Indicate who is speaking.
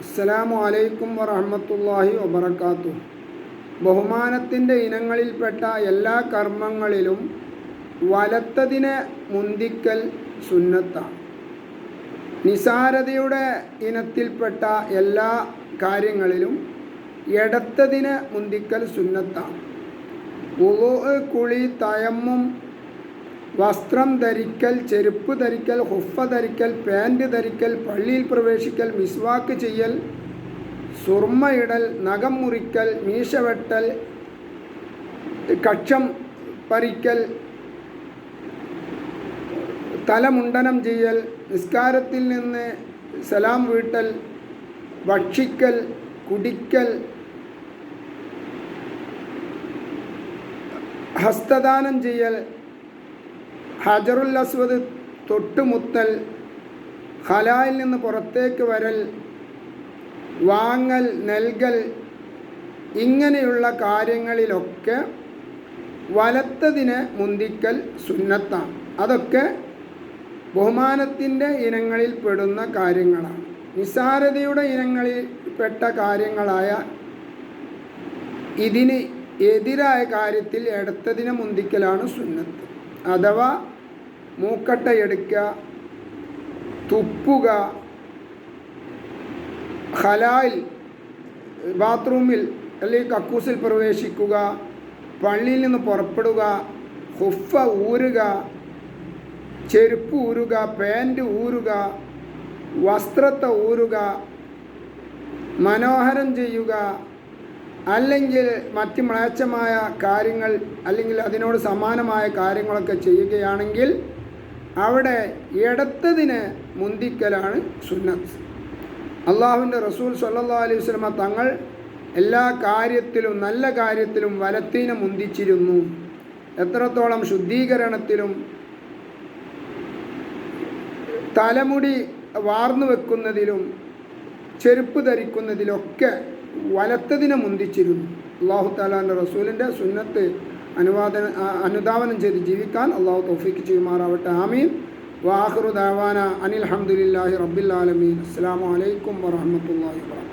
Speaker 1: അസ്സലാമു അലൈക്കും വറഹമത്തല്ലാഹി വബർക്കാത്തു ബഹുമാനത്തിന്റെ ഇനങ്ങളിൽപ്പെട്ട എല്ലാ കർമ്മങ്ങളിലും വലത്തതിനെ മുന്തിക്കൽ സുന്നത്താണ്. നിസാരതയുടെ ഇനത്തിൽപ്പെട്ട എല്ലാ കാര്യങ്ങളിലും ഇടത്തതിനെ മുന്തിക്കൽ സുന്നത്താണ്. കുളി തയമ്മും വസ്ത്രം ധരിക്കൽ ചെരുപ്പ് ധരിക്കൽ ഹുഫ ധരിക്കൽ പാന്റ് ധരിക്കൽ പള്ളിയിൽ പ്രവേശിക്കൽ മിസ്വാക്ക് ചെയ്യൽ സുർമ്മയിടൽ നഖം മുറിക്കൽ മീശ വെട്ടൽ കക്ഷം പറിക്കൽ തലമുണ്ടനം ചെയ്യൽ നിസ്കാരത്തിൽ നിന്ന് സലാം വീട്ടൽ ഭക്ഷിക്കൽ കുടിക്കൽ ഹസ്തദാനം ചെയ്യൽ ഹജറുൽ അസ്വദ് തൊട്ടുമുത്തൽ ഹലായിൽ നിന്ന് പുറത്തേക്ക് വരൽ വാങ്ങൽ നൽകൽ ഇങ്ങനെയുള്ള കാര്യങ്ങളിലൊക്കെ വലത്തതിനെ മുന്തിക്കൽ സുന്നത്താണ്. അതൊക്കെ ബഹുമാനത്തിന്റെ ഇനങ്ങളിൽ പെടുന്ന കാര്യങ്ങളാണ്. നിസാരതയുടെ ഇനങ്ങളിൽ പെട്ട കാര്യങ്ങളായ ഇതിന് എതിരായ കാര്യത്തിൽ എടുത്തതിനെ മുന്തിക്കലാണ് സുന്നത്ത്. അഥവാ മൂക്കട്ടയെടുക്കുക തുപ്പുക ഹലായിൽ ബാത്റൂമിൽ അല്ലെങ്കിൽ കക്കൂസിൽ പ്രവേശിക്കുക പള്ളിയിൽ നിന്ന് പുറപ്പെടുക ഹുഫ ഊരുക ചെരുപ്പ് ഊരുക പാന്റ് ഊരുക വസ്ത്രത്തെ ഊരുക മനോഹരം ചെയ്യുക അല്ലെങ്കിൽ മറ്റ് മ്ലേച്ഛമായ കാര്യങ്ങൾ അല്ലെങ്കിൽ അതിനോട് സമാനമായ കാര്യങ്ങളൊക്കെ ചെയ്യുകയാണെങ്കിൽ അവിടെ ഇടത്തതിന് മുന്തിക്കലാണ് സുന്നത്ത്. അള്ളാഹുവിന്റെ റസൂൽ സല്ലാ അലൈഹി സ്വലമ തങ്ങൾ എല്ലാ കാര്യത്തിലും നല്ല കാര്യത്തിലും വലത്തിനെ മുന്തിച്ചിരുന്നു. എത്രത്തോളം ശുദ്ധീകരണത്തിലും തലമുടി വാർന്നു വെക്കുന്നതിലും ചെരുപ്പ് ധരിക്കുന്നതിലൊക്കെ വലത്തതിനെ മുന്തിച്ചിരുന്നു. അള്ളാഹു താലാന്റെ റസൂലിന്റെ സുന്നത്ത് അനുവാദന അനുധാവനം ചെയ്ത് ജീവിക്കാൻ അള്ളാഹു തൗഫീക്ക് ചെയ്യുമാറാവട്ടെ. ആമീൻ. വാഹുറു ദാവാന അനിൽ അഹമ്മദില്ലാഹി റബ്ബിൽ ആലമീൻ. അസ്സാം വലൈക്കും വാഹമത്തല്ലാഹി വാ